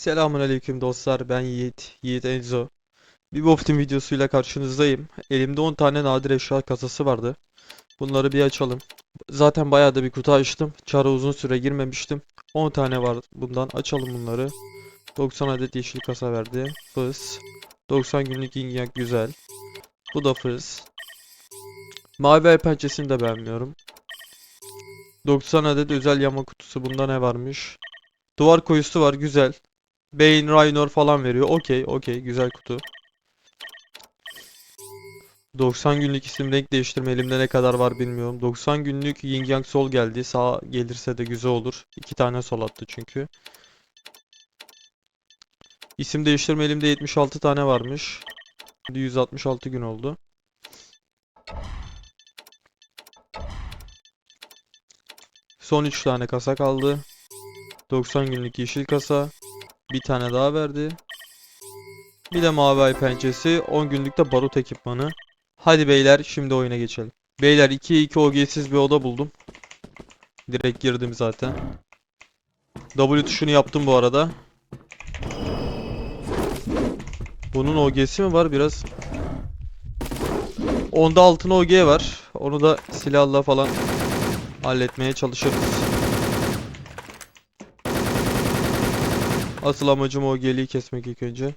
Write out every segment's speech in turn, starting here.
Selamünaleyküm dostlar. Ben Yiğit, Yiğit Enzo. Bir Wolf Team videosuyla karşınızdayım. Elimde 10 tane nadir eşya kasası vardı. Bunları bir açalım. Zaten bayağı da bir kutu açtım. Çara uzun süre girmemiştim. 10 tane var bundan. Açalım bunları. 90 adet yeşil kasa verdi. Fıs. 90 günlük yin güzel. Bu da fıs. Mavi ay pençesini de beğenmiyorum. 90 adet özel yama kutusu. Bunda ne varmış? Duvar koyusu var. Güzel. Bane, Raynor falan veriyor. Okey, okey. Güzel kutu. 90 günlük isim renk değiştirme elimde ne kadar var bilmiyorum. 90 günlük Yin Yang Sol geldi. Sağ gelirse de güzel olur. İki tane sol attı çünkü. İsim değiştirme elimde 76 tane varmış. Şimdi 166 gün oldu. Son 3 tane kasa kaldı. 90 günlük yeşil kasa. Bir tane daha verdi. Bir de mavi ay pençesi. 10 günlükte barut ekipmanı. Hadi beyler şimdi oyuna geçelim. Beyler 2'ye 2 OG'siz bir oda buldum. Direkt girdim zaten. W tuşunu yaptım bu arada. Bunun OG'si mi var biraz? Onda altın OG var. Onu da silahla falan halletmeye çalışırız. Asıl amacım o geliği kesmek ilk önce.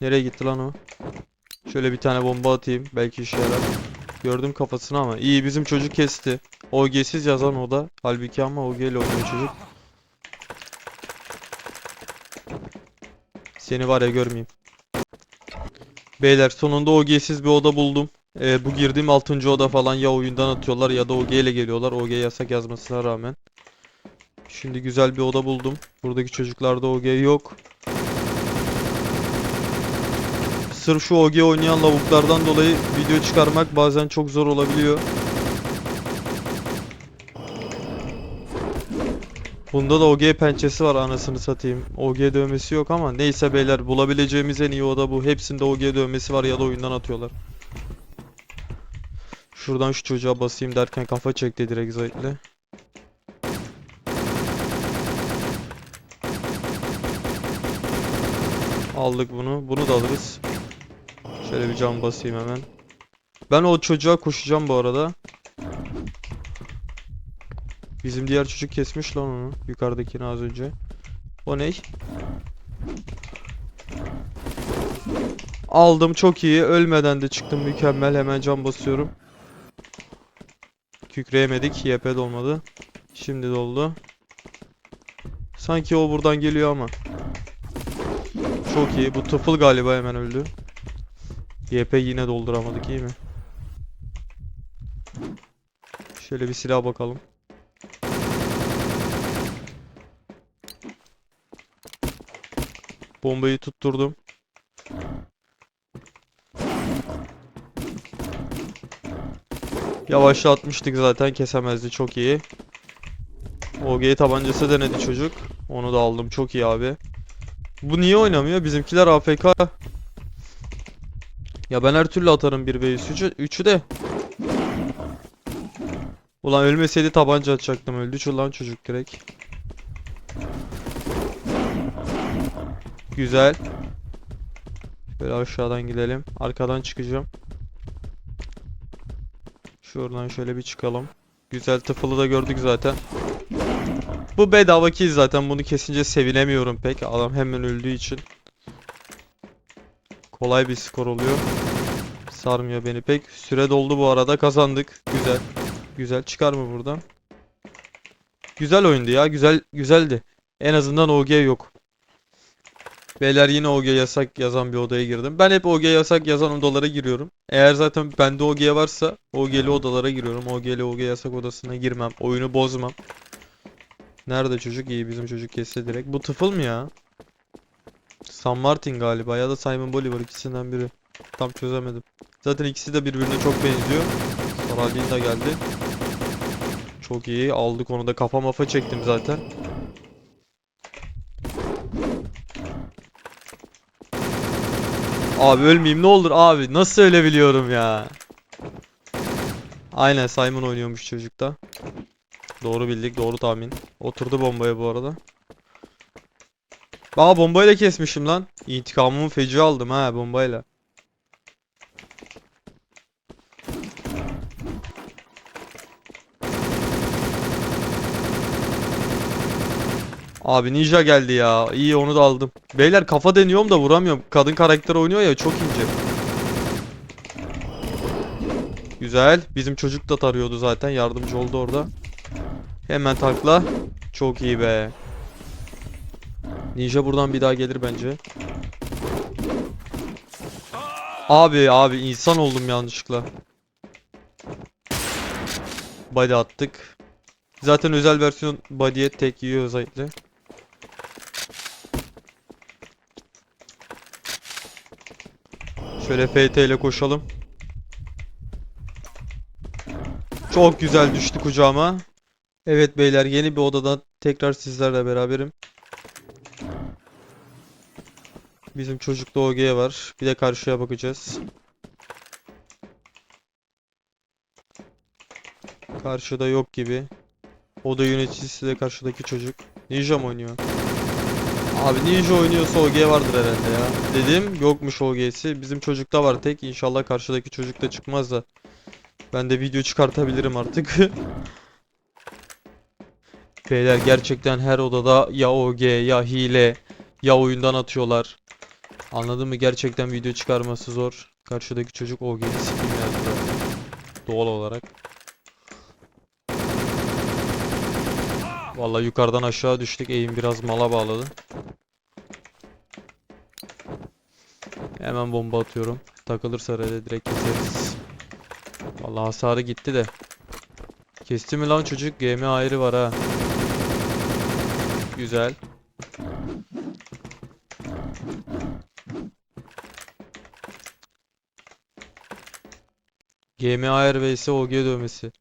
Nereye gitti lan o? Şöyle bir tane bomba atayım. Belki işe yarar. Gördüm kafasını ama. İyi bizim çocuk kesti. OG'siz yazan o da. Halbuki ama OG ile oynuyor çocuk. Seni var ya görmeyeyim. Beyler sonunda OG'siz bir oda buldum. Ee, bu girdiğim 6. oda falan ya oyundan atıyorlar ya da OG ile geliyorlar. OG yasak yazmasına rağmen. Şimdi güzel bir oda buldum. Buradaki çocuklarda OG yok. Sırf şu OG oynayan lavuklardan dolayı video çıkarmak bazen çok zor olabiliyor. Bunda da OG pençesi var anasını satayım. OG dövmesi yok ama neyse beyler bulabileceğimiz en iyi oda bu. Hepsinde OG dövmesi var ya da oyundan atıyorlar. Şuradan şu çocuğa basayım derken kafa çekti direkt Zahit'le. Aldık bunu. Bunu da alırız. Şöyle bir cam basayım hemen. Ben o çocuğa koşacağım bu arada. Bizim diğer çocuk kesmiş lan onu. Yukarıdakini az önce. O ne? Aldım çok iyi. Ölmeden de çıktım mükemmel. Hemen cam basıyorum. Kükreyemedik. YP dolmadı. Şimdi doldu. Sanki o buradan geliyor ama. Çok iyi. Bu tıfıl galiba hemen öldü. YP yine dolduramadık iyi mi? Şöyle bir silah bakalım. Bombayı tutturdum. Yavaşlatmıştık zaten kesemezdi çok iyi. OG tabancası denedi çocuk. Onu da aldım çok iyi abi. Bu niye oynamıyor? Bizimkiler AFK. Ya ben her türlü atarım 1v3'ü 3'ü de. Ulan ölmeseydi tabanca atacaktım. Öldü lan çocuk direkt. Güzel. Böyle aşağıdan gidelim. Arkadan çıkacağım. Şuradan şöyle bir çıkalım. Güzel tıfılı da gördük zaten. Bu bedava kill zaten bunu kesince sevinemiyorum pek. Adam hemen öldüğü için. Kolay bir skor oluyor. Sarmıyor beni pek. Süre doldu bu arada kazandık. Güzel. Güzel çıkar mı buradan? Güzel oyundu ya. Güzel güzeldi. En azından OG yok. Beyler yine OG yasak yazan bir odaya girdim. Ben hep OG yasak yazan odalara giriyorum. Eğer zaten bende OG varsa OG'li odalara giriyorum. OG'li OG yasak odasına girmem. Oyunu bozmam. Nerede çocuk? İyi bizim çocuk kesse direkt. Bu tıfıl mı ya? San Martin galiba ya da Simon Bolivar ikisinden biri. Tam çözemedim. Zaten ikisi de birbirine çok benziyor. Saraldin da geldi. Çok iyi. Aldık onu da kafa mafa çektim zaten. Abi ölmeyeyim ne olur abi. Nasıl ölebiliyorum ya? Aynen Simon oynuyormuş çocukta. Doğru bildik. Doğru tahmin. Oturdu bombaya bu arada. Aa bombayla kesmişim lan. İntikamımı feci aldım ha bombayla. Abi ninja geldi ya. İyi onu da aldım. Beyler kafa deniyorum da vuramıyorum. Kadın karakter oynuyor ya çok ince. Güzel. Bizim çocuk da tarıyordu zaten. Yardımcı oldu orada. Hemen takla. Çok iyi be. Ninja buradan bir daha gelir bence. Abi abi insan oldum yanlışlıkla. Body attık. Zaten özel versiyon body'ye tek yiyor özellikle. Şöyle FT ile koşalım. Çok güzel düştü kucağıma. Evet beyler yeni bir odadan tekrar sizlerle beraberim. Bizim çocukta OG var. Bir de karşıya bakacağız. Karşıda yok gibi. Oda yöneticisi de karşıdaki çocuk. Ninja mı oynuyor? Abi Ninja oynuyorsa OG vardır herhalde ya. Dedim yokmuş OG'si. Bizim çocukta var tek. İnşallah karşıdaki çocukta çıkmaz da. Ben de video çıkartabilirim artık. Beyler gerçekten her odada ya OG ya hile ya oyundan atıyorlar. Anladın mı? Gerçekten video çıkarması zor. Karşıdaki çocuk OG'yi sikeyim yazdı. Doğal olarak. Vallahi yukarıdan aşağı düştük. Eğim biraz mala bağladı. Hemen bomba atıyorum. Takılırsa herhalde direkt keseriz. Vallahi hasarı gitti de. Kesti mi lan çocuk? GM ayrı var ha. Güzel. Ayar vs OG dövmesi.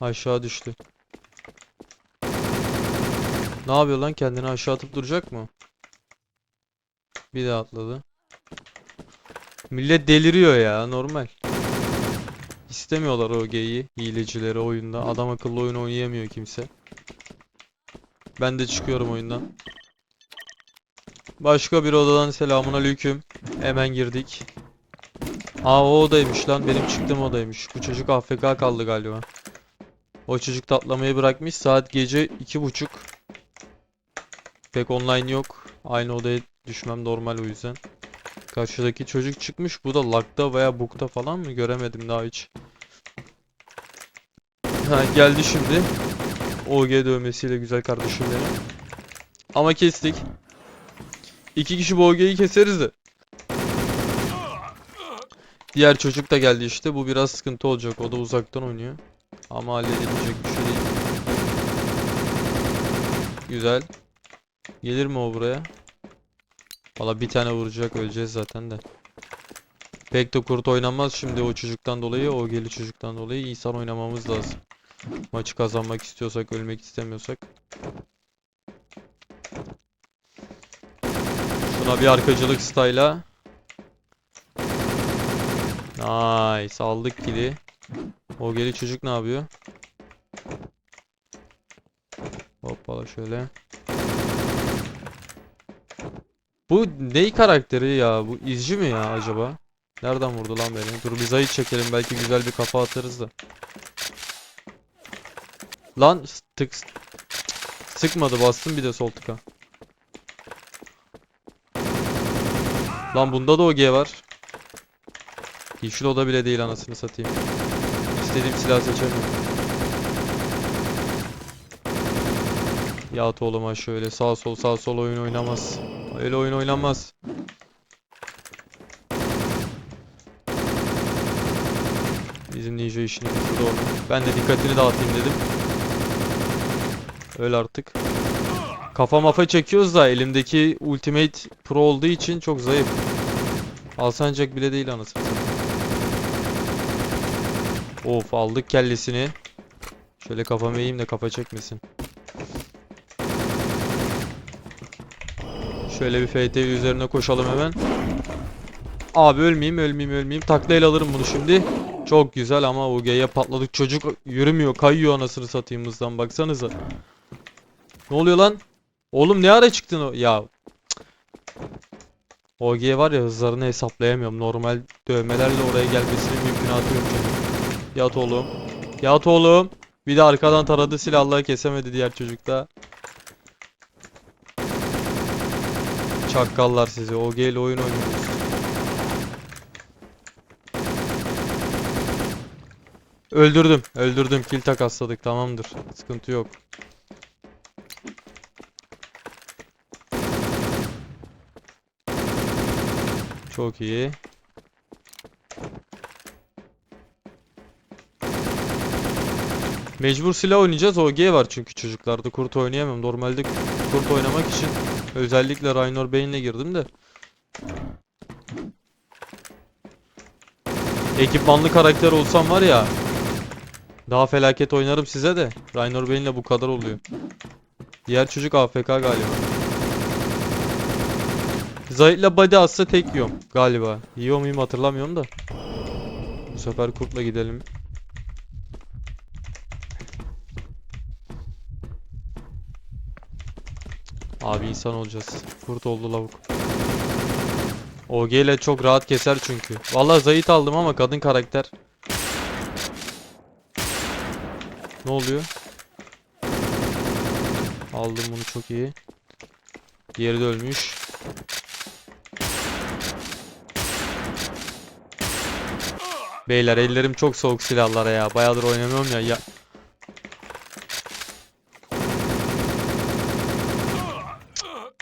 Aşağı düştü. Ne yapıyor lan kendini aşağı atıp duracak mı? Bir daha atladı. Millet deliriyor ya normal. İstemiyorlar OG'yi, hilecileri oyunda. Adam akıllı oyun oynayamıyor kimse. Ben de çıkıyorum oyundan. Başka bir odadan selamun aleyküm. Hemen girdik. Aa o odaymış lan. Benim çıktığım odaymış. Bu çocuk AFK kaldı galiba. O çocuk da atlamayı bırakmış. Saat gece iki buçuk. Pek online yok. Aynı odaya düşmem normal o yüzden. Karşıdaki çocuk çıkmış. Bu da lagda veya bug'da falan mı? Göremedim daha hiç. Ha geldi şimdi. OG dövmesiyle güzel kardeşim benim. Ama kestik. İki kişi bu OG'yi keseriz de. Diğer çocuk da geldi işte. Bu biraz sıkıntı olacak. O da uzaktan oynuyor. Ama halledilecek bir şey değil. Güzel. Gelir mi o buraya? Valla bir tane vuracak öleceğiz zaten de. Pek de kurt oynanmaz şimdi o çocuktan dolayı, o geli çocuktan dolayı insan oynamamız lazım. Maçı kazanmak istiyorsak, ölmek istemiyorsak. Şuna bir arkacılık style'a. Nice, aldık kili. O geli çocuk ne yapıyor? Hoppala şöyle. Bu ney karakteri ya? Bu izci mi ya acaba? Nereden vurdu lan beni? Dur bir zayıf çekelim belki güzel bir kafa atarız da. Lan tık sıkmadı bastım bir de sol tıka. Lan bunda da OG var. Yeşil oda bile değil anasını satayım. İstediğim silah seçemiyorum. Yat oğlum ha şöyle sağ sol sağ sol oyun oynamaz. Öyle oyun oynanmaz. Bizim ninja işini bitirdi orada. Ben de dikkatini dağıtayım dedim. Öl artık. Kafa mafa çekiyoruz da elimdeki Ultimate Pro olduğu için çok zayıf. Alsancak bile değil anasını. Of aldık kellesini. Şöyle kafamı eğeyim de kafa çekmesin. Şöyle bir FT üzerine koşalım hemen. Abi ölmeyeyim ölmeyeyim ölmeyeyim. Taklayla alırım bunu şimdi. Çok güzel ama OG'ye patladık. Çocuk yürümüyor kayıyor anasını satayım hızdan baksanıza. Ne oluyor lan? Oğlum ne ara çıktın o? Ya. OG var ya hızlarını hesaplayamıyorum. Normal dövmelerle oraya gelmesinin mümkünatı yok. Yat oğlum. Yat oğlum. Bir de arkadan taradı silahla kesemedi diğer çocuk da. Çakkallar sizi. OG ile oyun oynuyorsunuz. Öldürdüm. Öldürdüm. Kill takasladık. Tamamdır. Sıkıntı yok. Çok iyi. Mecbur silah oynayacağız. OG var çünkü çocuklarda. Kurt oynayamam. Normalde kurt oynamak için özellikle Raynor Bey'inle girdim de. Ekipmanlı karakter olsam var ya. Daha felaket oynarım size de. Raynor Bey'inle bu kadar oluyor. Diğer çocuk AFK galiba. Zahit'le body atsa tek yiyorum galiba. Yiyor muyum hatırlamıyorum da. Bu sefer kurtla gidelim. Abi insan olacağız. Kurt oldu lavuk. OG ile çok rahat keser çünkü. Vallahi Zahit aldım ama kadın karakter. Ne oluyor? Aldım bunu çok iyi. Diğeri de ölmüş. Beyler ellerim çok soğuk silahlara ya. Bayağıdır oynamıyorum ya. ya.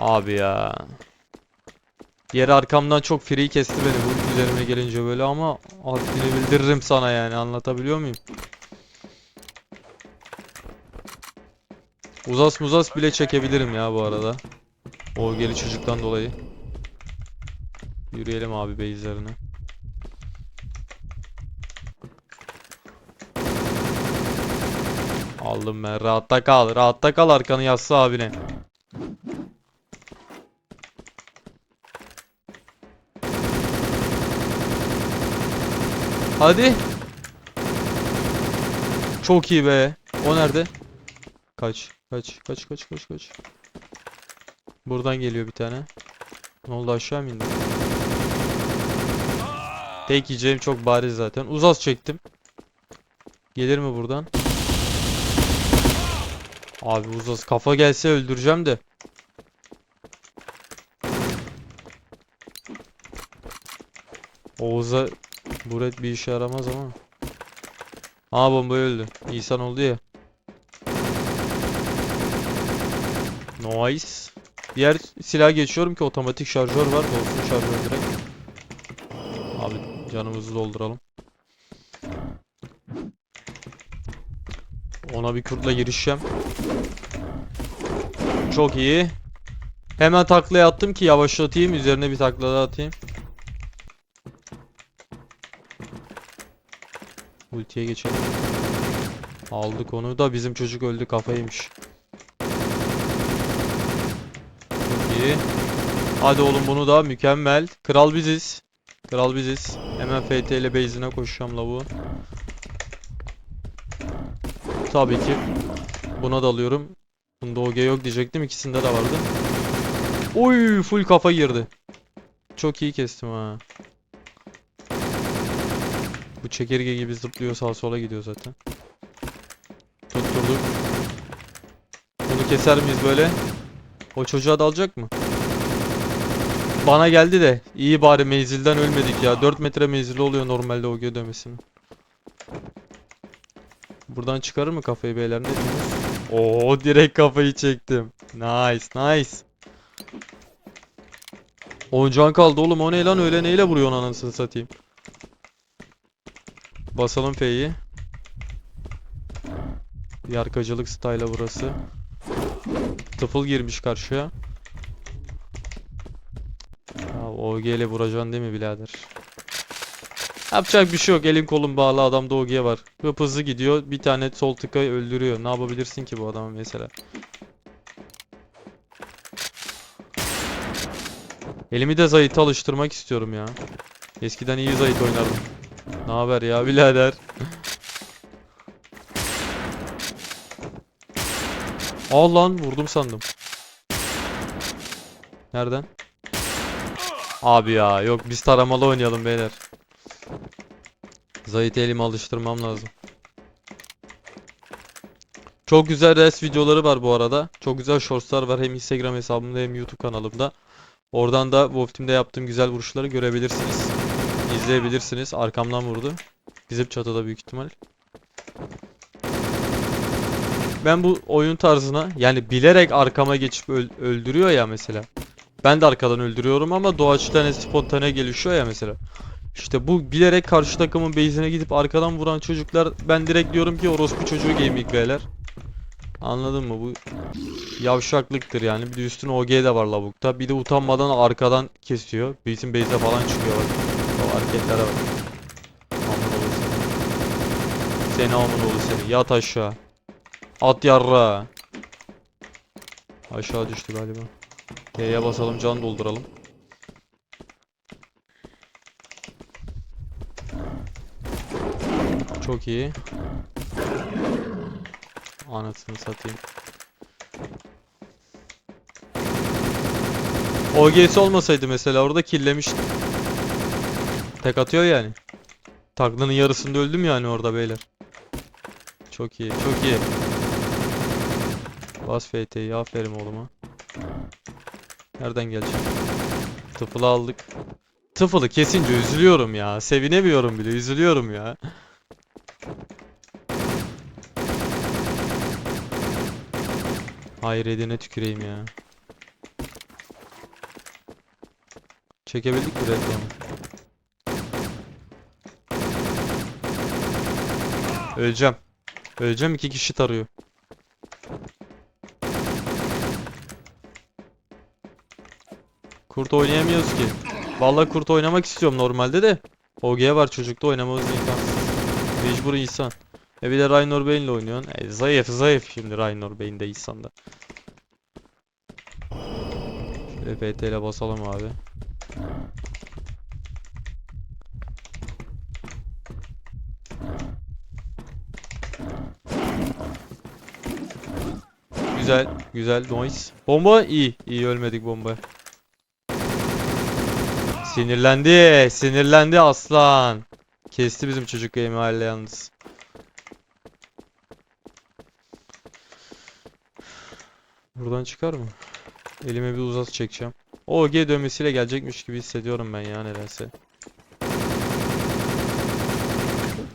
Abi ya. Diğeri arkamdan çok free kesti beni bu üzerime gelince böyle ama haddini bildiririm sana yani anlatabiliyor muyum? Uzas muzas bile çekebilirim ya bu arada. O geri çocuktan dolayı. Yürüyelim abi base'lerine. Aldım ben. Rahatta kal. Rahatta kal arkanı yassı abine. Hadi. Çok iyi be. O nerede? Kaç. Kaç. Kaç kaç kaç kaç. Buradan geliyor bir tane. Ne oldu aşağı mı indi? Tek yiyeceğim çok bariz zaten. Uzas çektim. Gelir mi buradan? Abi uzas kafa gelse öldüreceğim de. Oğuz'a Buret bir işe yaramaz ama. Aa bomba öldü. İhsan oldu ya. Nice. Diğer silah geçiyorum ki otomatik şarjör var. Dolsun şarjör direkt. Abi canımızı dolduralım. Ona bir kurtla girişeceğim. Çok iyi. Hemen taklaya attım ki yavaşlatayım. Üzerine bir takla daha atayım. Ultiye geçelim. Aldık onu da bizim çocuk öldü kafaymış. Çok iyi. Hadi oğlum bunu da mükemmel. Kral biziz. Kral biziz. Hemen FT ile base'ine koşacağım lavuğu. Tabii ki. Buna da alıyorum. Bunda OG yok diyecektim. İkisinde de vardı. Oy full kafa girdi. Çok iyi kestim ha. Bu çekirge gibi zıplıyor sağa sola gidiyor zaten. Tutturduk. Bunu keser miyiz böyle? O çocuğa dalacak mı? Bana geldi de iyi bari menzilden ölmedik ya. 4 metre menzili oluyor normalde o dövmesinin. Buradan çıkarır mı kafayı beyler ne diyorsunuz? Oo direkt kafayı çektim. Nice nice. 10 can kaldı oğlum o ne lan öyle neyle vuruyorsun anasını satayım. Basalım F'yi. Bir arkacılık style'a burası. Tıfıl girmiş karşıya. Ya OG ile vuracaksın değil mi birader? Yapacak bir şey yok. Elin kolun bağlı adamda OG var. Hıp hızlı gidiyor. Bir tane sol tıka öldürüyor. Ne yapabilirsin ki bu adama mesela? Elimi de zayıta alıştırmak istiyorum ya. Eskiden iyi Zayit oynardım. Ne haber ya birader? Al lan vurdum sandım. Nereden? Abi ya yok biz taramalı oynayalım beyler. Zayit'i elime alıştırmam lazım. Çok güzel res videoları var bu arada. Çok güzel shortslar var hem Instagram hesabımda hem YouTube kanalımda. Oradan da Wolf Team'de yaptığım güzel vuruşları görebilirsiniz. İzleyebilirsiniz. Arkamdan vurdu. Bizim çatıda büyük ihtimal. Ben bu oyun tarzına yani bilerek arkama geçip öl- öldürüyor ya mesela. Ben de arkadan öldürüyorum ama doğaçlama spontane gelişiyor ya mesela. İşte bu bilerek karşı takımın base'ine gidip arkadan vuran çocuklar ben direkt diyorum ki orospu çocuğu gaming beyler. Anladın mı? Bu yavşaklıktır yani. Bir de üstüne OG de var lavukta. Bir de utanmadan arkadan kesiyor. Bizim base'e falan çıkıyor bak. Hareketlere bak. Aman oğlu seni. Seni aman oğlu seni. Yat aşağı. At yarra. Aşağı düştü galiba. T'ye basalım can dolduralım. Çok iyi. Anasını satayım. OGS olmasaydı mesela orada killemiştim. Tek atıyor yani. Taklının yarısında öldüm yani orada beyler. Çok iyi, çok iyi. Bas FT'yi, aferin oğluma. Nereden gelecek? Tıfılı aldık. Tıfılı kesince üzülüyorum ya. Sevinemiyorum bile, üzülüyorum ya. Hayır edine tüküreyim ya. Çekebildik mi reklamı? Öleceğim. Öleceğim iki kişi tarıyor. Kurt oynayamıyoruz ki. Vallahi kurt oynamak istiyorum normalde de. OG var çocukta oynamamız imkansız. Mecbur insan. E bir de Raynor Bane'le oynuyorsun. E zayıf zayıf şimdi Raynor Bane'de insan da. Şöyle PT ile basalım abi. Güzel, güzel noise. Bomba iyi, iyi ölmedik bomba. Sinirlendi, sinirlendi aslan. Kesti bizim çocuk mahalle yalnız. Buradan çıkar mı? Elime bir uzat çekeceğim. O G dövmesiyle gelecekmiş gibi hissediyorum ben ya nedense.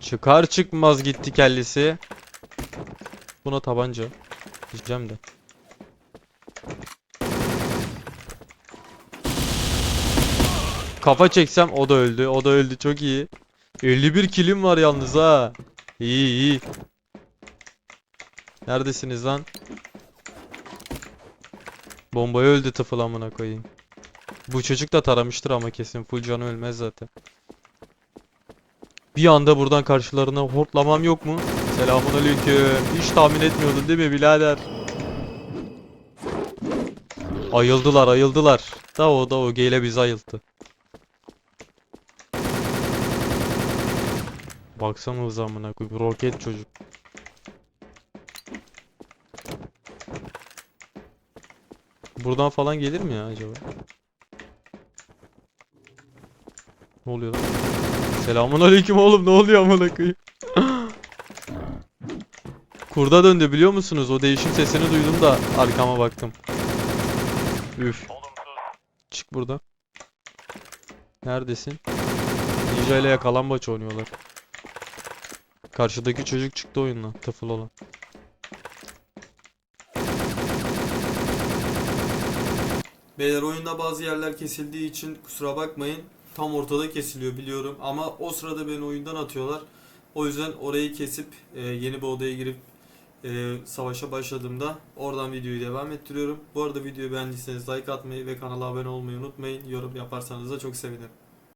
Çıkar çıkmaz gitti kellesi. Buna tabanca. Diyeceğim de. Kafa çeksem o da öldü. O da öldü. Çok iyi. 51 kilim var yalnız ha. İyi iyi. Neredesiniz lan? Bombaya öldü tıfıl amına koyayım. Bu çocuk da taramıştır ama kesin full canı ölmez zaten. Bir anda buradan karşılarına hortlamam yok mu? Selamun aleyküm. Hiç tahmin etmiyordun değil mi birader? Ayıldılar ayıldılar. Da o da o geyle bizi ayılttı. Baksana hız amına koyayım. Roket çocuk. Buradan falan gelir mi ya acaba? Ne oluyor lan? Selamun aleyküm oğlum ne oluyor amına koyayım? Kurda döndü biliyor musunuz? O değişim sesini duydum da arkama baktım. Üf. Çık buradan. Neredesin? Ninja ile yakalambaç oynuyorlar. Karşıdaki çocuk çıktı oyundan. Tıfıl olan. Beyler oyunda bazı yerler kesildiği için kusura bakmayın. Tam ortada kesiliyor biliyorum ama o sırada beni oyundan atıyorlar. O yüzden orayı kesip e, yeni bir odaya girip e, savaşa başladığımda oradan videoyu devam ettiriyorum. Bu arada videoyu beğendiyseniz like atmayı ve kanala abone olmayı unutmayın. Yorum yaparsanız da çok sevinirim.